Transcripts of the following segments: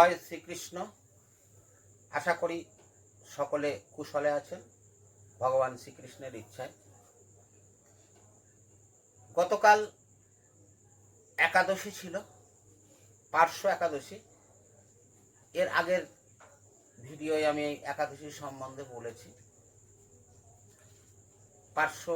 জয় শ্রীকৃষ্ণ। আশা করি সকলে কুশলে আছেন, ভগবান শ্রীকৃষ্ণের ইচ্ছায়। গতকাল একাদশী ছিল, পার্শ্ব একাদশী। এর আগের ভিডিওয়ে আমি একাদশী সম্বন্ধে বলেছি। পার্শ্ব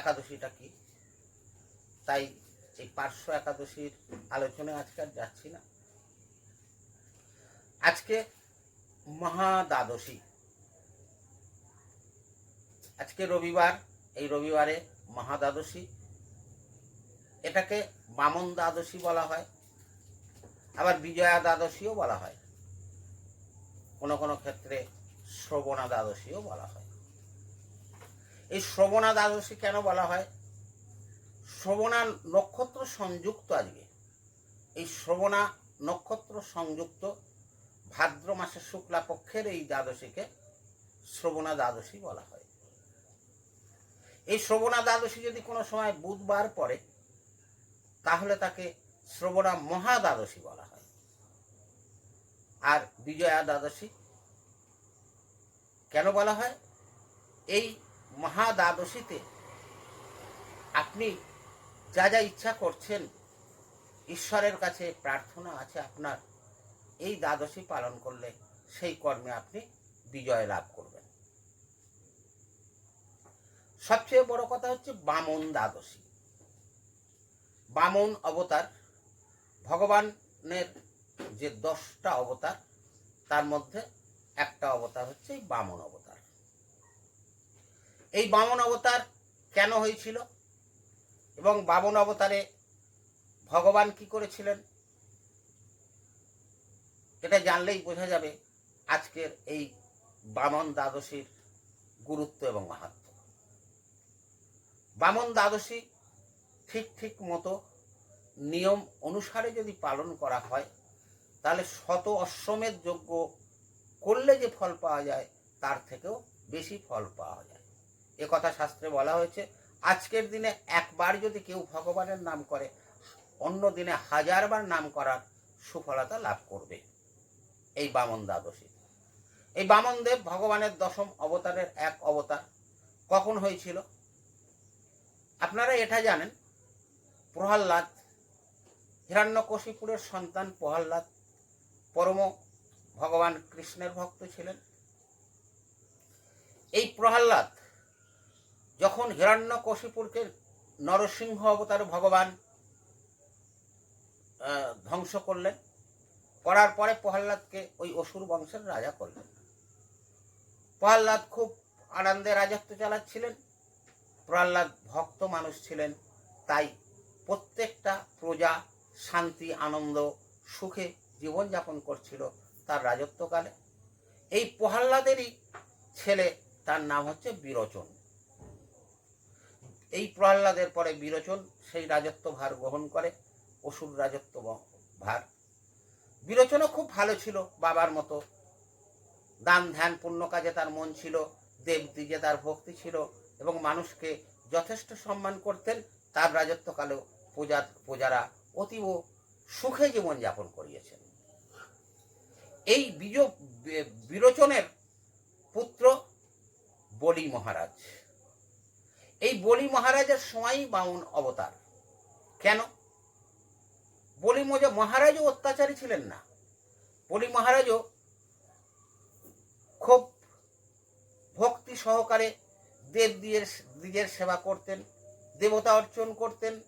একাদশীটা কি? তাই এই পার্শ্ব একাদশীর আলোচনায় আজকে আর যাচ্ছি না। আজকে মহা দ্বাদশী আজকে রবিবার, এই রবিবারে মহা দ্বাদশী এটাকে বামন দ্বাদশী বলা হয়। আবার বিজয়া দ্বাদশীও বলা হয়। কোনো কোনো ক্ষেত্রে শ্রবণা দ্বাদশীও বলা হয়। এই শ্রবণা দ্বাদশী কেন বলা হয়? শ্রবণা নক্ষত্র সংযুক্ত আজকে। এই শ্রবণা নক্ষত্র সংযুক্ত ভাদ্র মাসের শুক্লা পক্ষের এই দ্বাদশীকে শ্রবণা দ্বাদশী বলা হয়। এই শ্রবণা দ্বাদশী যদি কোনো সময় বুধবার পড়ে, তাহলে তাকে শ্রবণা মহা দ্বাদশী বলা হয়। আর বিজয়া দ্বাদশী কেন বলা হয়? এই মহা দ্বাদশীতে আপনি যা যা ইচ্ছা করছেন, ঈশ্বরের কাছে প্রার্থনা আছে আপনার। এই দ্বাদশী পালন করলে সেই কর্মে আপনি বিজয় লাভ করবেন। সবচেয়ে বড় কথা হচ্ছে বামন দ্বাদশী। বামন অবতার ভগবানের যে দশটা অবতার, তার মধ্যে একটা অবতার হচ্ছে এই বামন অবতার। এই বামন অবতার কেন হয়েছিল এবং বামন অবতারে ভগবান কি করেছিলেন? এটা জানলেই বোঝা যাবে আজকের এই বামন দ্বাদশীর গুরুত্ব এবং মাহাত্ম। বামন দ্বাদশী ঠিক ঠিক মতো নিয়ম অনুসারে যদি পালন করা হয়, তাহলে শত অশ্বমেধ যজ্ঞ করলে যে ফল পাওয়া যায়, তার থেকেও বেশি ফল পাওয়া যায়। এ কথা শাস্ত্রে বলা হয়েছে, আজকের দিনে একবার যদি কেউ ভগবানের নাম করে, অন্য দিনে হাজারবার নাম করার সুফলতা লাভ করবে। এই বামন দ্বাদশী। এই বামনদেব ভগবানের দশম অবতারের এক অবতার। কখন হয়েছিল? আপনারা এটা জানেন, প্রহ্লাদ হিরণ্যকশিপুরের সন্তান প্রহ্লাদ পরম ভগবান কৃষ্ণের ভক্ত ছিলেন। এই প্রহ্লাদ যখন হিরণ্যকশিপুরকে নরসিংহ অবতারে ভগবান ধ্বংস করলেন করার পরে প্রহ্লাদকে ওই অসুর বংশের রাজা করলেন। প্রহ্লাদ খুব আনন্দে রাজত্ব চালাচ্ছিলেন। প্রহ্লাদ ভক্ত মানুষ ছিলেন, তাই প্রত্যেকটা প্রজা শান্তি, আনন্দ, সুখে জীবনযাপন করছিল তার রাজত্বকালে। এই প্রহ্লাদেরই ছেলে তার নাম হচ্ছে বিরোচন। এই প্রহ্লাদের পরে বিরোচন সেই রাজত্ব ভার গ্রহণ করে, অসুর রাজত্ব ভার বিরোচনও খুব ভালো ছিল বাবার মতো। দান ধ্যান পুণ্য কাজে তার মন ছিল দেবদিজে তার ভক্তি ছিল এবং মানুষকে যথেষ্ট সম্মান করতেন তার রাজত্বকালেও প্রজা প্রজারা অতীব সুখে জীবনযাপন করিয়েছেন। এই বীজ বিরোচনের পুত্র বলি মহারাজ। এই বলি মহারাজের সময়ই বাউন অবতার। কেন? বলি মজা- মহারাজও অত্যাচারী ছিলেন না। বলি মহারাজও খুব ভক্তি সহকারে দেব দিগের সেবা করতেন, দেবতা অর্চন করতেন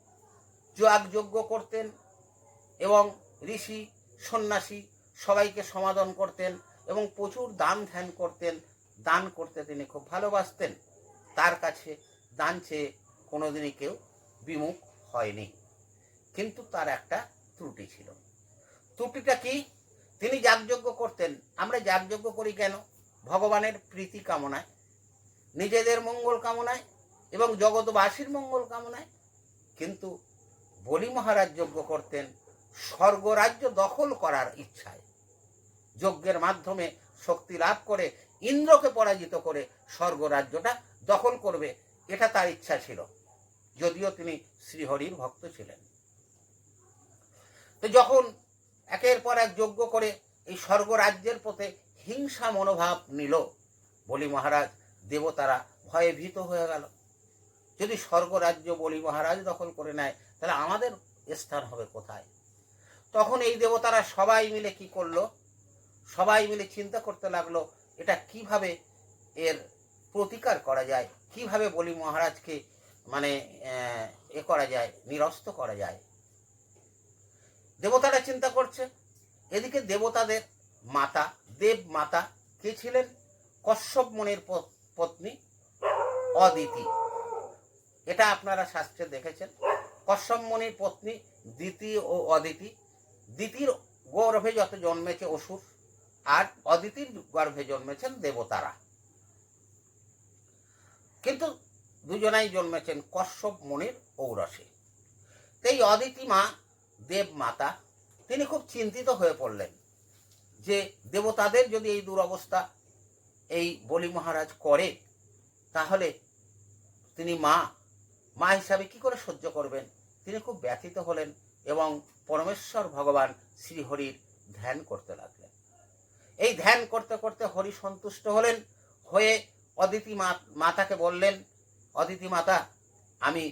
যজ্ঞ করতেন এবং ঋষি, সন্ন্যাসী সবাইকে সমাধান করতেন এবং প্রচুর দান ধ্যান করতেন। দান করতে তিনি খুব ভালোবাসতেন। তার কাছে দান চেয়ে কোনোদিনই কেউ বিমুখ হয়নি। কিন্তু তার একটা ত্রুটি ছিল। ত্রুটিটা কি? তিনি যাগযজ্ঞ করতেন। আমরা যাগযজ্ঞ করি কেন? ভগবানের প্রীতি কামনায়, নিজেদের মঙ্গল কামনায় এবং জগৎবাসীর মঙ্গল কামনায়। কিন্তু বলি মহারাজ যজ্ঞ করতেন স্বর্গরাজ্য দখল করার ইচ্ছায়। যজ্ঞের মাধ্যমে শক্তি লাভ করে, ইন্দ্রকে পরাজিত করে স্বর্গরাজ্যটা দখল করবে, এটা তার ইচ্ছা ছিল। যদিও তিনি শ্রীহরির ভক্ত ছিলেন। তো যখন একের পর এক যজ্ঞ করে এই স্বর্গরাজ্যের প্রতি হিংসা মনোভাব নিল, বলি মহারাজ, দেবতারা ভয়ে ভীত হয়ে গেল। যদি স্বর্গরাজ্য বলি মহারাজ দখল করে নেয়, তাহলে আমাদের স্থান হবে কোথায়? তখন এই দেবতারা সবাই মিলে কি করল? সবাই মিলে চিন্তা করতে লাগল, এটা কীভাবে এর প্রতিকার করা যায়? কীভাবে বলি মহারাজকে মানে এ করা যায়, নিরস্ত করা যায়? দেবতারা চিন্তা করছে। এদিকে দেবতাদের মাতা, দেব মাতা কে ছিলেন? কশ্যপ মুনির পত্নী অদিতি। এটা আপনারা শাস্ত্রে দেখেছেন। কশ্যপ মুনির পত্নী দিতি ও অদিতি। দিতির গর্ভে যত জন্মেছে অসুর, আর অদিতির গর্ভে জন্মেছেন দেবতারা। কিন্তু দুজনাই জন্মেছেন কশ্যপ মুনির ঔরসে। এই অদিতি মা দেব মাতা তিনি খুব চিন্তিত হয়ে পড়লেন যে দেবতাদের যদি এই দুরবস্থা এই বলি মহারাজ করে, তাহলে তিনি মা মা হিসাবে কি করে সহ্য করবেন? তিনি খুব ব্যথিত হলেন এবং পরমেশ্বর ভগবান শ্রীহরির ধ্যান করতে লাগলেন। এই ধ্যান করতে করতে হরি সন্তুষ্ট হলেন, হয়ে অদিতি মাতাকে বললেন, অদিতি মাতা, আমি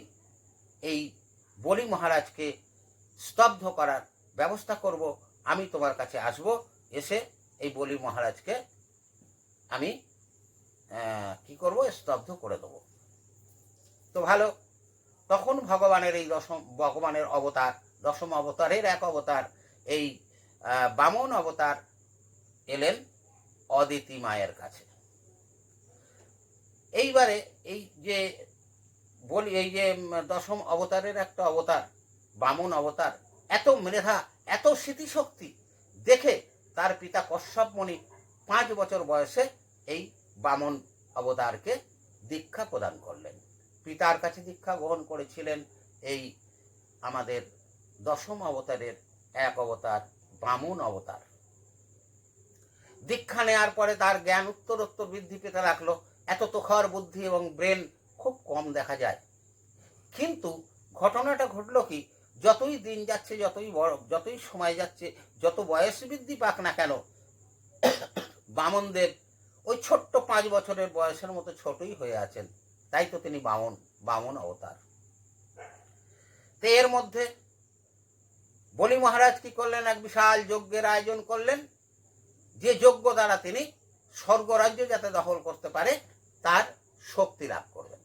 এই বলি মহারাজকে স্তব্ধ করার ব্যবস্থা করব। আমি তোমার কাছে আসব, এসে এই বলি মহারাজকে আমি কি করব? স্তব্ধ করে দেবো। তো ভালো, তখন ভগবানের এই দশম, ভগবানের অবতার, দশম অবতারের এক অবতার, এই বামন অবতার এলেন অদিতি মায়ের কাছে। এইবারে এই যে বলি, এই যে দশম অবতারের একটা অবতার বামন অবতার, এত মেধা, এত স্মৃতিশক্তি, দেখে তার পিতা কশ্যপ মুনি পাঁচ বছর বয়সে এই বামন অবতারকে দীক্ষা প্রদান করলেন। পিতার কাছে দীক্ষা গ্রহণ করেছিলেন এই আমাদের দশম অবতারের এক অবতার, বামন অবতার। দীক্ষা নেওয়ার পরে তার জ্ঞান উত্তরোত্তর বৃদ্ধি পেতে লাগল। এত তোখার বুদ্ধি এবং ব্রেন খুব কম দেখা যায়। কিন্তু ঘটনাটা ঘটলো কি যতই দিন যাচ্ছে, যতই বড়, যতই সময় যাচ্ছে, যত বয়স বৃদ্ধি পাক না কেন বামনদেব ওই ছোট্ট পাঁচ বছরের বয়সের মতো ছোটই হয়ে আছেন। তাই তো তিনি বামন বামন অবতার। তো এর মধ্যে বলি মহারাজ কি করলেন? এক বিশাল যজ্ঞের আয়োজন করলেন। যে যজ্ঞ দ্বারা তিনি স্বর্গরাজ্য যাতে দখল করতে পারে, তার শক্তি লাভ করবেন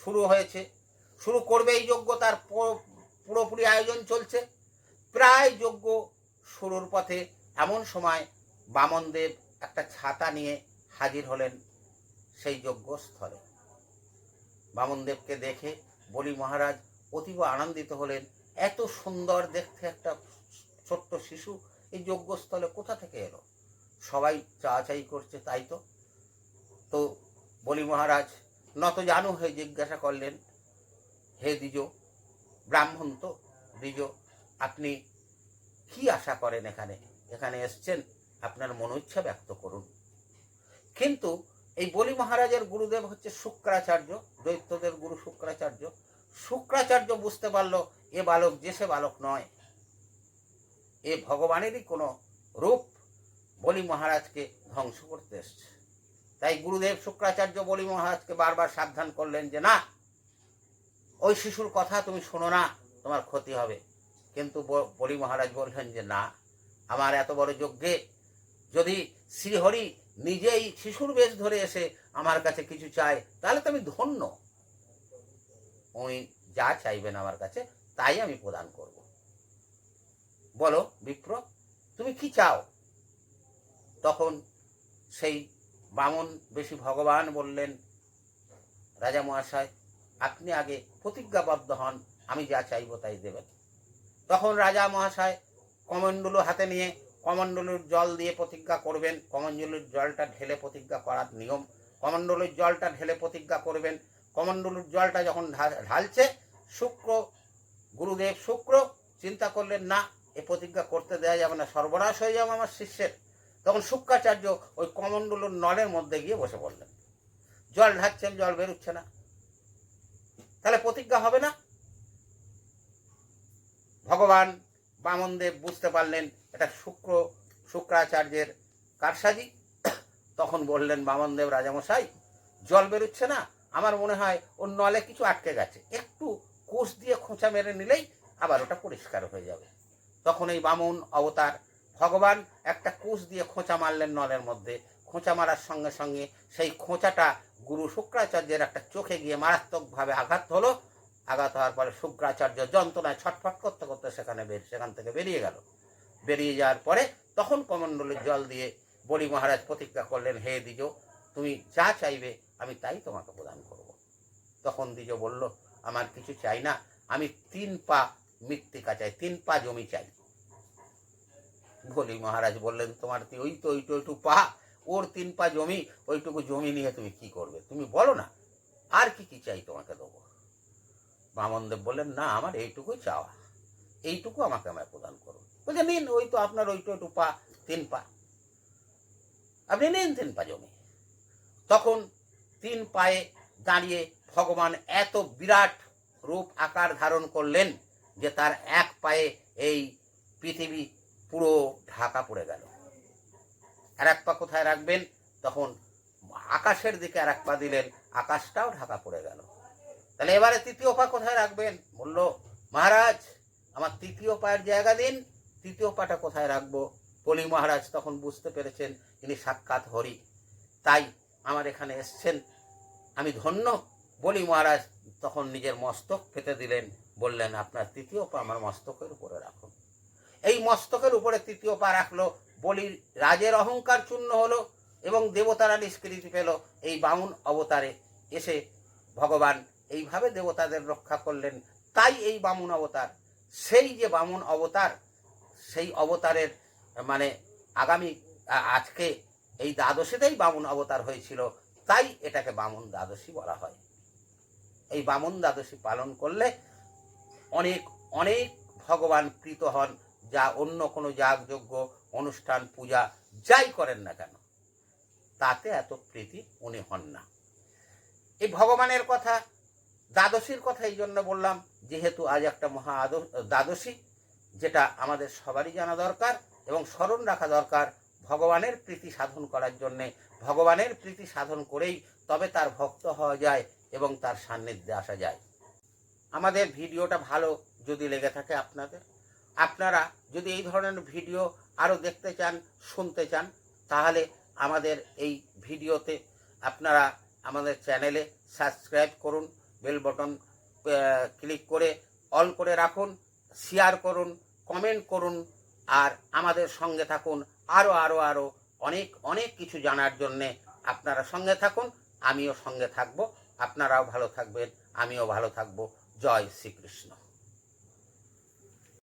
শুরু হয়েছে শুরু করবে এই যজ্ঞ, তার পুরোপুরি আয়োজন চলছে। প্রায় যজ্ঞ শুরুর পথে এমন সময় বামনদেব একটা ছাতা নিয়ে হাজির হলেন সেই যজ্ঞস্থলে। বামনদেবকে দেখে বলি, মহারাজ, অতীব আনন্দিত হলেন। এত সুন্দর দেখতে একটা ছোট্ট শিশু এই যজ্ঞস্থলে কোথা থেকে এলো? সবাই চাচাই করছে, তাই তো? তো বলি, মহারাজ, নত জানু হয়ে জিজ্ঞাসা করলেন হে দ্বিজ, ব্রাহ্মণ তো দ্বিজ, আপনি কি আশা করেন এখানে? এখানে এসছেন, আপনার মনোইচ্ছা ব্যক্ত করুন। কিন্তু এই বলি মহারাজের গুরুদেব হচ্ছে শুক্রাচার্য, দৈত্যদের গুরু শুক্রাচার্য। শুক্রাচার্য বুঝতে পারল, এ বালক যে সে বালক নয়। এ ভগবানেরই কোনো রূপ বলি মহারাজকে ধ্বংস করতে এসছে। তাই গুরুদেব শুক্রাচার্য বলি মহারাজকে বারবার সাবধান করলেন যে না ওই শিশুর কথা তুমি শোনো না, তোমার ক্ষতি হবে। কিন্তু বলি মহারাজ বললেন যে, না, আমার এত বড় যজ্ঞে যদি শ্রীহরি নিজেই শিশুর বেশ ধরে এসে আমার কাছে কিছু চায়, তাহলে তো আমি ধন্য। উনি যা চাইবেন আমার কাছে, তাই আমি প্রদান করব। বলো, বিপ্র, তুমি কি চাও? তখন সেই বামন বেশি ভগবান বললেন রাজা মহাশয় আপনি আগে প্রতিজ্ঞাবদ্ধ হন, আমি যা চাইব তাই দেবেন। তখন রাজা মহাশয় কমণ্ডলু হাতে নিয়ে কমণ্ডলুর জল দিয়ে প্রতিজ্ঞা করবেন। কমণ্ডলুর জলটা ঢেলে প্রতিজ্ঞা করার নিয়ম। কমণ্ডলুর জলটা ঢেলে প্রতিজ্ঞা করবেন। কমণ্ডলুর জলটা যখন ঢালছে, শুক্র, গুরুদেব শুক্র, চিন্তা করলেন, না, এ প্রতিজ্ঞা করতে দেওয়া যাবে না, সর্বনাশ হয়ে যাবে আমার শিষ্যের। তখন শুক্রাচার্য ওই কমণ্ডলুর নলের মধ্যে গিয়ে বসে পড়লেন। জল ঢাকছেন, জল বেরোচ্ছে না। তাহলে প্রতিজ্ঞা হবে না? ভগবান বামনদেব বুঝতে পারলেন এটা শুক্র, শুক্রাচার্যের কারসাজি। তখন বললেন বামনদেব রাজামশাই, জল বেরোচ্ছে না, আমার মনে হয় ওর নলে কিছু আটকে গেছে। একটু কোষ দিয়ে খোঁচা মেরে নিলেই আবার ওটা পরিষ্কার হয়ে যাবে। তখন এই বামন অবতার ভগবান একটা কোষ দিয়ে খোঁচা মারলেন নলের মধ্যে। খোঁচা মারার সঙ্গে সঙ্গে সেই খোঁচাটা গুরু শুক্রাচার্যের একটা চোখে গিয়ে মারাত্মকভাবে আঘাত হলো। আঘাত হওয়ার পরে শুক্রাচার্য যন্ত্রণায় ছটফট করতে করতে সেখানে বের, সেখান থেকে বেরিয়ে গেল। বেরিয়ে যাওয়ার পরে তখন কমণ্ডলের জল দিয়ে বলি মহারাজ প্রতিজ্ঞা করলেন, হে দ্বিজ, তুমি যা চাইবে আমি তাই তোমাকে প্রদান করব। তখন দ্বিজ বলল, আমার কিছু চাই না, আমি তিন পা মৃত্তিকা চাই, তিন পা জমি চাই। বলি মহারাজ বললেন, তোমার ওই তো ওইটু ওইটু পা ওর তিন পা জমি, ওইটুকু জমি নিয়ে তুমি কি করবে? তুমি বলো না। আর কি কি চাই তোমাকে দেবো? বামনদেব বললেন, না, আমার এইটুকুই চাওয়া। এইটুকু আমাকে আমায় প্রদান করুন বলছে, নিন, ওই তো আপনার ওইটু একটু পা, তিন পা। আপনি নিন তিন পা জমি। তখন তিন পায়ে দাঁড়িয়ে ভগবান এত বিরাট রূপ আকার ধারণ করলেন যে তার এক পায়ে এই পৃথিবী পুরো ঢাকা পড়ে গেল। আর এক পা কোথায় রাখবেন? তখন আকাশের দিকে আর এক পা দিলেন, আকাশটাও ঢাকা পড়ে গেল। তাহলে এবারে তৃতীয় পা কোথায় রাখবেন? বলল, মহারাজ, আমার তৃতীয় পায়ের জায়গা দিন, তৃতীয় পাটা কোথায় রাখব? বলি, মহারাজ, তখন বুঝতে পেরেছেন তিনি সাক্ষাৎ হরি। তাই আমার এখানে এসছেন। আমি ধন্য। বলি, মহারাজ, তখন নিজের মস্তক পেতে দিলেন। বললেন, আপনার তৃতীয় পা আমার মস্তকের উপরে রাখুন। এই মস্তকের উপরে তৃতীয় পা রাখল বলির রাজের অহংকার চূর্ণ হলো এবং দেবতারা নিষ্কৃতি পেল এই বামুন অবতারে। এসে ভগবান এইভাবে দেবতাদের রক্ষা করলেন, তাই এই বামুন অবতার। সেই যে বামুন অবতার, সেই অবতারের মানে আগামী আজকে এই দ্বাদশীতেই বামুন অবতার হয়েছিল, তাই এটাকে বামুন দ্বাদশী বলা হয়। এই বামুন দ্বাদশী পালন করলে অনেক অনেক ভগবান কৃত হন, যা অন্য কোনো যাগযজ্ঞ অনুষ্ঠান, পূজা, যাই করেন না কেন, তাতে এত প্রীতি উনি হন না। এই ভগবানের কথা, দ্বাদশীর কথা এই জন্য বললাম, যেহেতু আজ একটা মহা দ্বাদশী, যেটা আমাদের সবারই জানা দরকার এবং স্মরণ রাখা দরকার, ভগবানের প্রীতি সাধন করার জন্যে, ভগবানের প্রীতি সাধন করেই তবে তার ভক্ত হওয়া যায় এবং তার সান্নিধ্যে আসা যায়। আমাদের ভিডিওটা ভালো যদি লেগে থাকে আপনাদের আপনারা যদি এই ধরনের ভিডিও আরও দেখতে চান, শুনতে চান, তাহলে আমাদের এই ভিডিওতে আপনারা আমাদের চ্যানেলে সাবস্ক্রাইব করুন, বেল বটন ক্লিক করে অল করে রাখুন, শেয়ার করুন, কমেন্ট করুন, আর আমাদের সঙ্গে থাকুন। আরও আরও আরও অনেক অনেক কিছু জানার জন্যে আপনারা সঙ্গে থাকুন, আমিও সঙ্গে থাকব। আপনারাও ভালো থাকবেন, আমিও ভালো থাকব। জয় শ্রীকৃষ্ণ।